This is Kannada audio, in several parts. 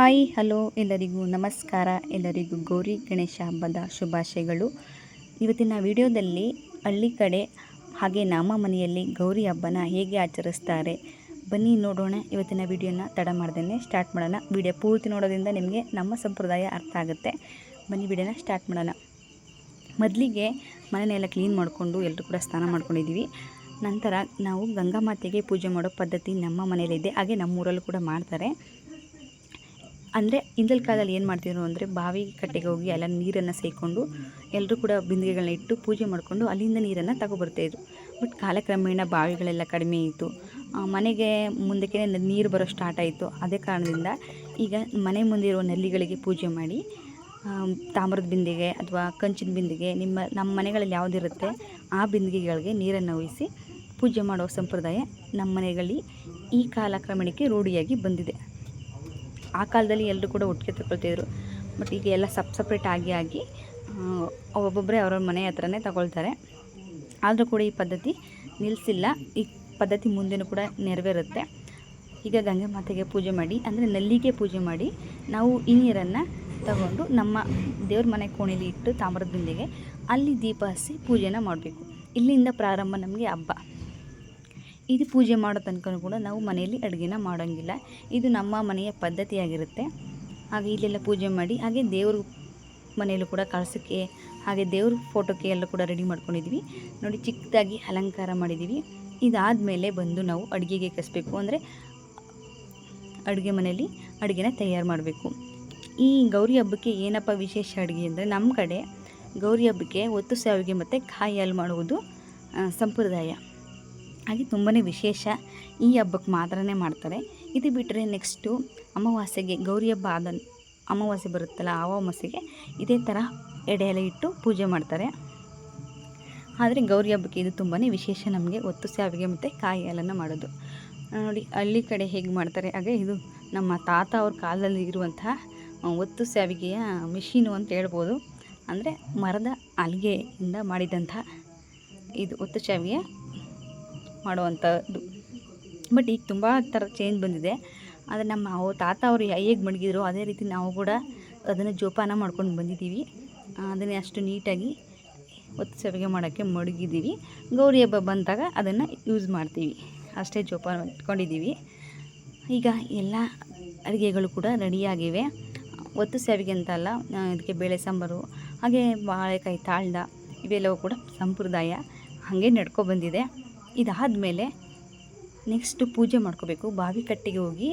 ಹಾಯ್, ಹಲೋ, ಎಲ್ಲರಿಗೂ ನಮಸ್ಕಾರ. ಎಲ್ಲರಿಗೂ ಗೌರಿ ಗಣೇಶ ಹಬ್ಬದ ಶುಭಾಶಯಗಳು. ಇವತ್ತಿನ ವಿಡಿಯೋದಲ್ಲಿ ಹಳ್ಳಿ ಕಡೆ ಹಾಗೆ ನಮ್ಮ ಮನೆಯಲ್ಲಿ ಗೌರಿ ಹಬ್ಬನ ಹೇಗೆ ಆಚರಿಸ್ತಾರೆ ಬನ್ನಿ ನೋಡೋಣ. ಇವತ್ತಿನ ವಿಡಿಯೋನ ತಡ ಮಾಡ್ದೇನೆ ಸ್ಟಾರ್ಟ್ ಮಾಡೋಣ. ವಿಡಿಯೋ ಪೂರ್ತಿ ನೋಡೋದ್ರಿಂದ ನಿಮಗೆ ನಮ್ಮ ಸಂಪ್ರದಾಯ ಅರ್ಥ ಆಗುತ್ತೆ. ಬನ್ನಿ ವಿಡಿಯೋನ ಸ್ಟಾರ್ಟ್ ಮಾಡೋಣ. ಮೊದಲಿಗೆ ಮನೆಯೆಲ್ಲ ಕ್ಲೀನ್ ಮಾಡಿಕೊಂಡು ಎಲ್ಲರೂ ಕೂಡ ಸ್ನಾನ ಮಾಡ್ಕೊಂಡಿದ್ದೀವಿ. ನಂತರ ನಾವು ಗಂಗಾ ಮಾತೆಗೆ ಪೂಜೆ ಮಾಡೋ ಪದ್ಧತಿ ನಮ್ಮ ಮನೆಯಲ್ಲಿದೆ. ಹಾಗೆ ನಮ್ಮೂರಲ್ಲೂ ಕೂಡ ಮಾಡ್ತಾರೆ. ಅಂದರೆ ಹಿಂದಲ್ ಕಾಲದಲ್ಲಿ ಏನು ಮಾಡ್ತಿದ್ರು ಅಂದರೆ ಬಾವಿ ಕಟ್ಟೆಗೆ ಹೋಗಿ ಎಲ್ಲ ನೀರನ್ನು ಸೇರಿಕೊಂಡು ಎಲ್ಲರೂ ಕೂಡ ಬಿಂದಿಗೆಗಳನ್ನ ಇಟ್ಟು ಪೂಜೆ ಮಾಡಿಕೊಂಡು ಅಲ್ಲಿಂದ ನೀರನ್ನು ತಗೊಬರ್ತಾಯಿದ್ರು ಬಟ್ ಕಾಲಕ್ರಮೇಣ ಬಾವಿಗಳೆಲ್ಲ ಕಡಿಮೆ ಇತ್ತು ಮನೆಗೆ ಮುಂದಕ್ಕೆ ನೀರು ಬರೋ ಸ್ಟಾರ್ಟ್ ಆಯಿತು. ಅದೇ ಕಾರಣದಿಂದ ಈಗ ಮನೆ ಮುಂದೆ ಇರುವ ನಲ್ಲಿಗಳಿಗೆ ಪೂಜೆ ಮಾಡಿ ತಾಮ್ರದ ಬಿಂದಿಗೆ ಅಥವಾ ಕಂಚಿನ ಬಿಂದಿಗೆ ನಿಮ್ಮ, ನಮ್ಮ ಮನೆಗಳಲ್ಲಿ ಯಾವುದಿರುತ್ತೆ ಆ ಬಿಂದಿಗೆಗಳಿಗೆ ನೀರನ್ನು ಉಯಿಸಿ ಪೂಜೆ ಮಾಡೋ ಸಂಪ್ರದಾಯ ನಮ್ಮ ಮನೆಗಳಲ್ಲಿ ಈ ಕಾಲಕ್ರಮಣಕ್ಕೆ ರೂಢಿಯಾಗಿ ಬಂದಿದೆ. ಆ ಕಾಲದಲ್ಲಿ ಎಲ್ಲರೂ ಕೂಡ ಒಟ್ಟಿಗೆ ತಗೊಳ್ತಿದ್ರು. ಬಟ್ ಈಗ ಎಲ್ಲ ಸಪ್ ಸಪ್ರೇಟ್ ಆಗಿ ಆಗಿ ಒಬ್ಬೊಬ್ಬರೇ ಅವ್ರವ್ರ ಮನೆ ಹತ್ರನೇ ತಗೊಳ್ತಾರೆ. ಆದರೂ ಕೂಡ ಈ ಪದ್ಧತಿ ನಿಲ್ಲಿಸಿಲ್ಲ ಈ ಪದ್ಧತಿ ಮುಂದೆನೂ ಕೂಡ ನೆರವೇರುತ್ತೆ. ಈಗ ಗಂಗೆ ಮಾತೆಗೆ ಪೂಜೆ ಮಾಡಿ, ಅಂದರೆ ನಲ್ಲಿಗೆ ಪೂಜೆ ಮಾಡಿ, ನಾವು ಈ ನೀರನ್ನು ತಗೊಂಡು ನಮ್ಮ ದೇವ್ರ ಮನೆ ಕೋಣೆಲಿ ಇಟ್ಟು ತಾಮ್ರದ ಬಿಂದಿಗೆ ಅಲ್ಲಿ ದೀಪ ಹಸಿ ಪೂಜೆನ ಮಾಡಬೇಕು. ಇಲ್ಲಿಂದ ಪ್ರಾರಂಭ ನಮಗೆ ಹಬ್ಬ. ಇದು ಪೂಜೆ ಮಾಡೋ ತನಕ ಕೂಡ ನಾವು ಮನೆಯಲ್ಲಿ ಅಡುಗೆನ ಮಾಡೋಂಗಿಲ್ಲ. ಇದು ನಮ್ಮ ಮನೆಯ ಪದ್ಧತಿಯಾಗಿರುತ್ತೆ. ಹಾಗೆ ಇಲ್ಲೆಲ್ಲ ಪೂಜೆ ಮಾಡಿ, ಹಾಗೆ ದೇವ್ರ ಮನೆಯಲ್ಲೂ ಕೂಡ ಕಳಸಕ್ಕೆ, ಹಾಗೆ ದೇವ್ರ ಫೋಟೋಕ್ಕೆ ಎಲ್ಲ ಕೂಡ ರೆಡಿ ಮಾಡ್ಕೊಂಡಿದ್ವಿ. ನೋಡಿ, ಚಿಕ್ಕದಾಗಿ ಅಲಂಕಾರ ಮಾಡಿದ್ದೀವಿ ಇದಾದಮೇಲೆ ಬಂದು ನಾವು ಅಡುಗೆಗೆ ಕಸಬೇಕು. ಅಂದರೆ ಅಡುಗೆ ಮನೆಯಲ್ಲಿ ಅಡುಗೆನ ತಯಾರು ಮಾಡಬೇಕು. ಈ ಗೌರಿ ಹಬ್ಬಕ್ಕೆ ಏನಪ್ಪ ವಿಶೇಷ ಅಡುಗೆ ಅಂದರೆ, ನಮ್ಮ ಕಡೆ ಗೌರಿ ಹಬ್ಬಕ್ಕೆ ಒತ್ತು ಸಾವಿಗೆ ಮತ್ತು ಕಾಯಿ ಹಾಲು ಮಾಡುವುದು ಸಂಪ್ರದಾಯ. ಹಾಗೆ ತುಂಬಾ ವಿಶೇಷ ಈ ಹಬ್ಬಕ್ಕೆ ಮಾತ್ರನೇ ಮಾಡ್ತಾರೆ. ಇದು ಬಿಟ್ಟರೆ ನೆಕ್ಸ್ಟು ಅಮಾವಾಸ್ಯೆಗೆ ಗೌರಿ ಹಬ್ಬ ಆದ ಅಮಾವಾಸ್ಯೆ ಬರುತ್ತಲ್ಲ ಅಮಾವಾಸ್ಯೆಗೆ ಇದೇ ಥರ ಎಡೆ ಎಲೆ ಇಟ್ಟು ಪೂಜೆ ಮಾಡ್ತಾರೆ. ಆದರೆ ಗೌರಿ ಹಬ್ಬಕ್ಕೆ ಇದು ತುಂಬಾ ವಿಶೇಷ ನಮಗೆ ಒತ್ತು ಸಾವಿಗೆ ಮತ್ತು ಕಾಯಿ ಹಾಲನ್ನು ಮಾಡೋದು. ನೋಡಿ ಹಳ್ಳಿ ಕಡೆ ಹೇಗೆ ಮಾಡ್ತಾರೆ, ಹಾಗೆ ಇದು ನಮ್ಮ ತಾತ ಅವ್ರ ಕಾಲದಲ್ಲಿ ಇರುವಂತಹ ಒತ್ತು ಸಾವಿಗೆಯ ಮಿಷಿನು ಅಂತ ಹೇಳ್ಬೋದು. ಅಂದರೆ ಮರದ ಅಲ್ಗೆಯಿಂದ ಮಾಡಿದಂಥ ಇದು ಒತ್ತು ಸಾವಿಗೆ ಮಾಡುವಂಥದ್ದು ಬಟ್ ಈಗ ತುಂಬ ಥರ ಚೇಂಜ್ ಬಂದಿದೆ. ಆದರೆ ನಮ್ಮ ತಾತ ಅವರು ಹೇಗೆ ಮಡಗಿದ್ರು, ಅದೇ ರೀತಿ ನಾವು ಕೂಡ ಅದನ್ನು ಜೋಪಾನ ಮಾಡ್ಕೊಂಡು ಬಂದಿದ್ದೀವಿ. ಅದನ್ನೇ ಅಷ್ಟು ನೀಟಾಗಿ ಒತ್ತು ಸೆವೆಗೆ ಮಾಡೋಕ್ಕೆ ಮಡಗಿದ್ದೀವಿ. ಗೌರಿ ಹಬ್ಬ ಬಂದಾಗ ಅದನ್ನು ಯೂಸ್ ಮಾಡ್ತೀವಿ. ಅಷ್ಟೇ ಜೋಪಾನ ಇಟ್ಕೊಂಡಿದ್ದೀವಿ. ಈಗ ಎಲ್ಲ ಅಡುಗೆಗಳು ಕೂಡ ರೆಡಿಯಾಗಿವೆ ಒತ್ತು ಸೇವೆಗೆ ಅಂತ ಅಲ್ಲ ಇದಕ್ಕೆ ಬೇಳೆ ಸಾಂಬಾರು, ಹಾಗೆ ಬಾಳೆಕಾಯಿ ತಾಳ್ದ, ಇವೆಲ್ಲವೂ ಕೂಡ ಸಂಪ್ರದಾಯ ಹಾಗೆ ನಡ್ಕೊ ಬಂದಿದೆ. ಇದಾದಮೇಲೆ ನೆಕ್ಸ್ಟು ಪೂಜೆ ಮಾಡ್ಕೋಬೇಕು. ಬಾವಿ ಕಟ್ಟೆಗೆ ಹೋಗಿ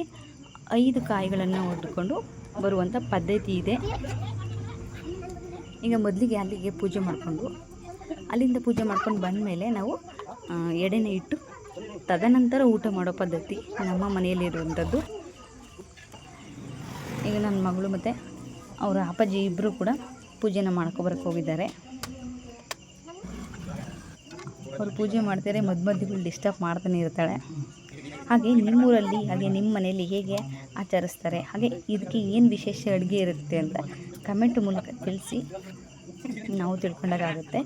ಐದು ಕಾಯಿಗಳನ್ನು ಒಡ್ಕೊಂಡು ಬರುವಂಥ ಪದ್ಧತಿ ಇದೆ. ಈಗ ಮೊದಲಿಗೆ ಅಲ್ಲಿಗೆ ಪೂಜೆ ಮಾಡಿಕೊಂಡು, ಅಲ್ಲಿಂದ ಪೂಜೆ ಮಾಡ್ಕೊಂಡು ಬಂದಮೇಲೆ ನಾವು ಎಡೆನೇ ಇಟ್ಟು ತದನಂತರ ಊಟ ಮಾಡೋ ಪದ್ಧತಿ ನಮ್ಮ ಮನೆಯಲ್ಲಿರುವಂಥದ್ದು. ಈಗ ನನ್ನ ಮಗಳು ಮತ್ತು ಅವರ ಅಪ್ಪಾಜಿ ಇಬ್ಬರು ಕೂಡ ಪೂಜೆನ ಮಾಡ್ಕೊಬರಕ್ಕೆ ಹೋಗಿದ್ದಾರೆ. ಅವರು ಪೂಜೆ ಮಾಡ್ತಾರೆ ಮಧ್ಯ ಮಧ್ಯಗಳು ಡಿಸ್ಟರ್ಬ್ ಮಾಡ್ತಾನೆ ಇರ್ತಾಳೆ. ಹಾಗೆ ನಿಮ್ಮೂರಲ್ಲಿ, ಹಾಗೆ ನಿಮ್ಮ ಮನೆಯಲ್ಲಿ ಹೇಗೆ ಆಚರಿಸ್ತಾರೆ, ಹಾಗೆ ಇದಕ್ಕೆ ಏನು ವಿಶೇಷ ಅಡುಗೆ ಇರುತ್ತೆ ಅಂತ ಕಮೆಂಟ್ ಮೂಲಕ ತಿಳಿಸಿ ನಾವು ತಿಳ್ಕೊಂಡಾಗುತ್ತೆ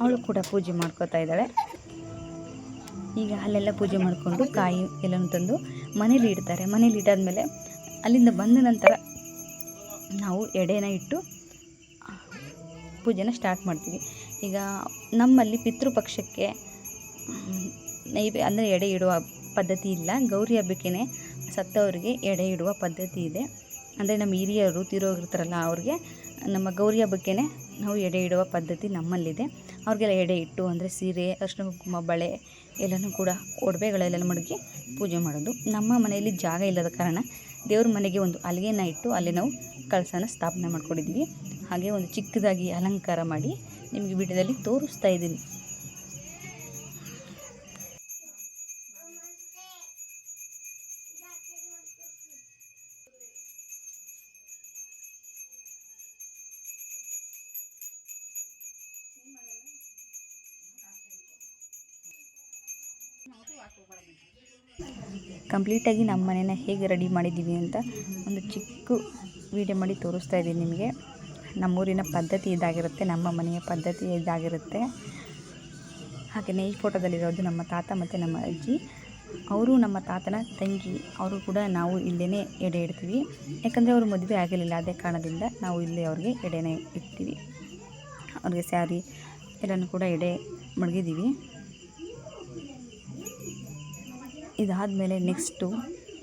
ಅವಳು ಕೂಡ ಪೂಜೆ ಮಾಡ್ಕೋತಾ ಇದ್ದಾಳೆ. ಈಗ ಅಲ್ಲೆಲ್ಲ ಪೂಜೆ ಮಾಡಿಕೊಂಡು ಕಾಯಿ ಎಲ್ಲನೂ ತಂದು ಮನೇಲಿ ಇಡ್ತಾರೆ. ಮನೇಲಿ ಇಟ್ಟಾದ್ಮೇಲೆ ಅಲ್ಲಿಂದ ಬಂದ ನಂತರ ನಾವು ಎಡೆನ ಇಟ್ಟು ಪೂಜೆನ ಸ್ಟಾರ್ಟ್ ಮಾಡ್ತೀವಿ. ಈಗ ನಮ್ಮಲ್ಲಿ ಪಿತೃಪಕ್ಷಕ್ಕೆ ನೈವೇ, ಅಂದರೆ ಎಡೆ ಇಡುವ ಪದ್ಧತಿ ಇಲ್ಲ. ಗೌರಿ ಹಬ್ಬಕ್ಕೇ ಸತ್ತವರಿಗೆ ಎಡೆ ಇಡುವ ಪದ್ಧತಿ ಇದೆ. ಅಂದರೆ ನಮ್ಮ ಹಿರಿಯರು ತಿರೋಗಿರ್ತಾರಲ್ಲ ಅವ್ರಿಗೆ ನಮ್ಮ ಗೌರಿ ಹಬ್ಬಕ್ಕೇ ನಾವು ಎಡೆ ಇಡುವ ಪದ್ಧತಿ ನಮ್ಮಲ್ಲಿದೆ. ಅವ್ರಿಗೆಲ್ಲ ಎಡೆ ಇಟ್ಟು, ಅಂದರೆ ಸೀರೆ ಅರಿಶಿನ ಕುಂಕುಮ, ಬಳೆ ಎಲ್ಲನೂ ಕೂಡ ಒಡವೆಗಳೆಲ್ಲ ಮಡಗಿ ಪೂಜೆ ಮಾಡೋದು. ನಮ್ಮ ಮನೆಯಲ್ಲಿ ಜಾಗ ಇಲ್ಲದ ಕಾರಣ ದೇವ್ರ ಮನೆಗೆ ಒಂದು ಅಲ್ಲಿಗೆನ ಇಟ್ಟು ಅಲ್ಲಿ ನಾವು ಕಳಸನ ಸ್ಥಾಪನೆ ಮಾಡ್ಕೊಂಡಿದ್ವಿ ಹಾಗೆ ಒಂದು ಚಿಕ್ಕದಾಗಿ ಅಲಂಕಾರ ಮಾಡಿ ನಿಮಗೆ ವಿಡಿಯೋದಲ್ಲಿ ತೋರಿಸ್ತಾ ಇದ್ದೀನಿ. ಕಂಪ್ಲೀಟಾಗಿ ನಮ್ಮ ಮನೇನ ಹೇಗೆ ರೆಡಿ ಮಾಡಿದ್ದೀವಿ ಅಂತ ಒಂದು ಚಿಕ್ಕ ವೀಡಿಯೋ ಮಾಡಿ ತೋರಿಸ್ತಾ ಇದ್ದೀನಿ ನಿಮಗೆ. ನಮ್ಮೂರಿನ ಪದ್ಧತಿ ಇದಾಗಿರುತ್ತೆ, ನಮ್ಮ ಮನೆಯ ಪದ್ಧತಿ ಇದಾಗಿರುತ್ತೆ. ಹಾಗೆಯೇ ಈ ಫೋಟೋದಲ್ಲಿರೋದು ನಮ್ಮ ತಾತ ಮತ್ತು ನಮ್ಮ ಅಜ್ಜಿ. ಅವರು ನಮ್ಮ ತಾತನ ತಂಗಿ. ಅವರು ಕೂಡ ನಾವು ಇಲ್ಲೇ ಎಡೆ ಇಡ್ತೀವಿ. ಯಾಕಂದರೆ ಅವರು ಮದುವೆ ಆಗಿರಲಿಲ್ಲ ಅದೇ ಕಾರಣದಿಂದ ನಾವು ಇಲ್ಲೇ ಅವ್ರಿಗೆ ಎಡೆನೇ ಇಡ್ತೀವಿ. ಅವ್ರಿಗೆ ಸ್ಯಾರಿ ಎಲ್ಲನೂ ಕೂಡ ಎಡೆ ಮಡಗಿದ್ದೀವಿ ಇದಾದಮೇಲೆ ನೆಕ್ಸ್ಟು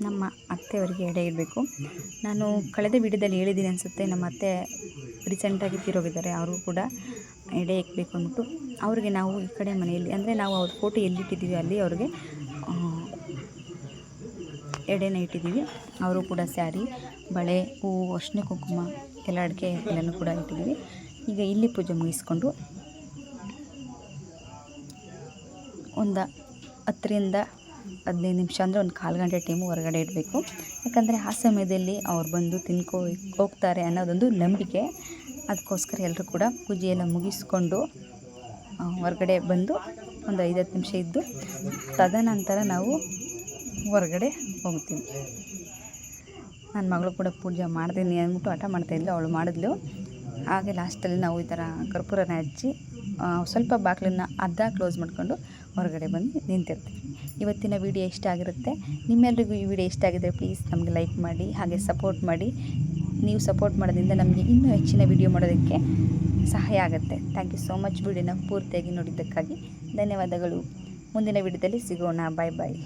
ನಮ್ಮ ಅತ್ತೆಯವರಿಗೆ ಎಡೆ ಇಡಬೇಕು. ನಾನು ಕಳೆದ ವಿಡಿಯೋದಲ್ಲಿ ಹೇಳಿದ್ದೀನಿ ಅನಿಸುತ್ತೆ, ನಮ್ಮ ಅತ್ತೆ ರೀಸೆಂಟಾಗಿ ತೀರೋಗಿದ್ದಾರೆ, ಅವರು ಕೂಡ ಎಡೆ ಇಕ್ಬೇಕು ಅಂದ್ಬಿಟ್ಟು. ಅವ್ರಿಗೆ ನಾವು ಈ ಕಡೆ ಮನೆಯಲ್ಲಿ, ಅಂದರೆ ನಾವು ಅವ್ರ ಫೋಟೋ ಎಲ್ಲಿಟ್ಟಿದ್ದೀವಿ ಅಲ್ಲಿ ಅವ್ರಿಗೆ ಎಡೆನ ಇಟ್ಟಿದ್ದೀವಿ. ಅವರು ಕೂಡ ಸ್ಯಾರಿ, ಬಳೆ, ಹೂವು, ಅರ್ಶಿನ ಕುಂಕುಮ, ಎಲ್ಲ ಅಡಿಕೆ ಎಲ್ಲನೂ ಕೂಡ ಇಟ್ಟಿದ್ದೀವಿ. ಈಗ ಇಲ್ಲಿ ಪೂಜೆ ಮುಗಿಸ್ಕೊಂಡು ಒಂದು ಹತ್ತರಿಂದ ಹದಿನೈದು ನಿಮಿಷ ಅಂದರೆ ಒಂದು ಕಾಲು ಗಂಟೆ ಟೈಮು ಹೊರಗಡೆ ಇಡಬೇಕು. ಯಾಕಂದರೆ ಆ ಸಮಯದಲ್ಲಿ ಅವ್ರು ಬಂದು ತಿನ್ಕೋ, ಹೋಗ್ತಾರೆ ಅನ್ನೋದೊಂದು ನಂಬಿಕೆ. ಅದಕ್ಕೋಸ್ಕರ ಎಲ್ಲರೂ ಕೂಡ ಪೂಜೆಯೆಲ್ಲ ಮುಗಿಸ್ಕೊಂಡು ಹೊರಗಡೆ ಬಂದು ಒಂದು ಐದು ಹತ್ತು ನಿಮಿಷ ಇದ್ದು, ತದನಂತರ ನಾವು ಹೊರಗಡೆ ಹೋಗ್ತೀವಿ. ನನ್ನ ಮಗಳು ಕೂಡ ಪೂಜೆ ಮಾಡ್ತೀನಿ ಅಂದ್ಬಿಟ್ಟು ಹಠ ಮಾಡ್ತಾಯಿದ್ಲು ಅವಳು ಮಾಡಿದ್ಲು. ಹಾಗೆ ಲಾಸ್ಟಲ್ಲಿ ನಾವು ಈ ಥರ ಕರ್ಪೂರನ ಹಚ್ಚಿ ಸ್ವಲ್ಪ ಬಾಗಿಲನ್ನ ಅರ್ಧ ಕ್ಲೋಸ್ ಮಾಡಿಕೊಂಡು ಹೊರಗಡೆ ಬಂದು ನಿಂತಿರ್ತೀವಿ. ಇವತ್ತಿನ ವಿಡಿಯೋ ಇಷ್ಟ ಆಗಿರುತ್ತೆ. ನಿಮ್ಮೆಲ್ಲರಿಗೂ ಈ ವಿಡಿಯೋ ಇಷ್ಟ ಆಗಿದ್ದರೆ ಪ್ಲೀಸ್ ನಮಗೆ ಲೈಕ್ ಮಾಡಿ, ಹಾಗೆ ಸಪೋರ್ಟ್ ಮಾಡಿ. ನೀವು ಸಪೋರ್ಟ್ ಮಾಡೋದ್ರಿಂದ ನಮಗೆ ಇನ್ನೂ ಹೆಚ್ಚಿನ ವಿಡಿಯೋ ಮಾಡೋದಕ್ಕೆ ಸಹಾಯ ಆಗುತ್ತೆ. ಥ್ಯಾಂಕ್ ಯು ಸೋ ಮಚ್ ವಿಡಿಯೋನ ಪೂರ್ತಿಯಾಗಿ ನೋಡಿದ್ದಕ್ಕಾಗಿ ಧನ್ಯವಾದಗಳು. ಮುಂದಿನ ವಿಡಿಯೋದಲ್ಲಿ ಸಿಗೋಣ. ಬಾಯ್ ಬಾಯ್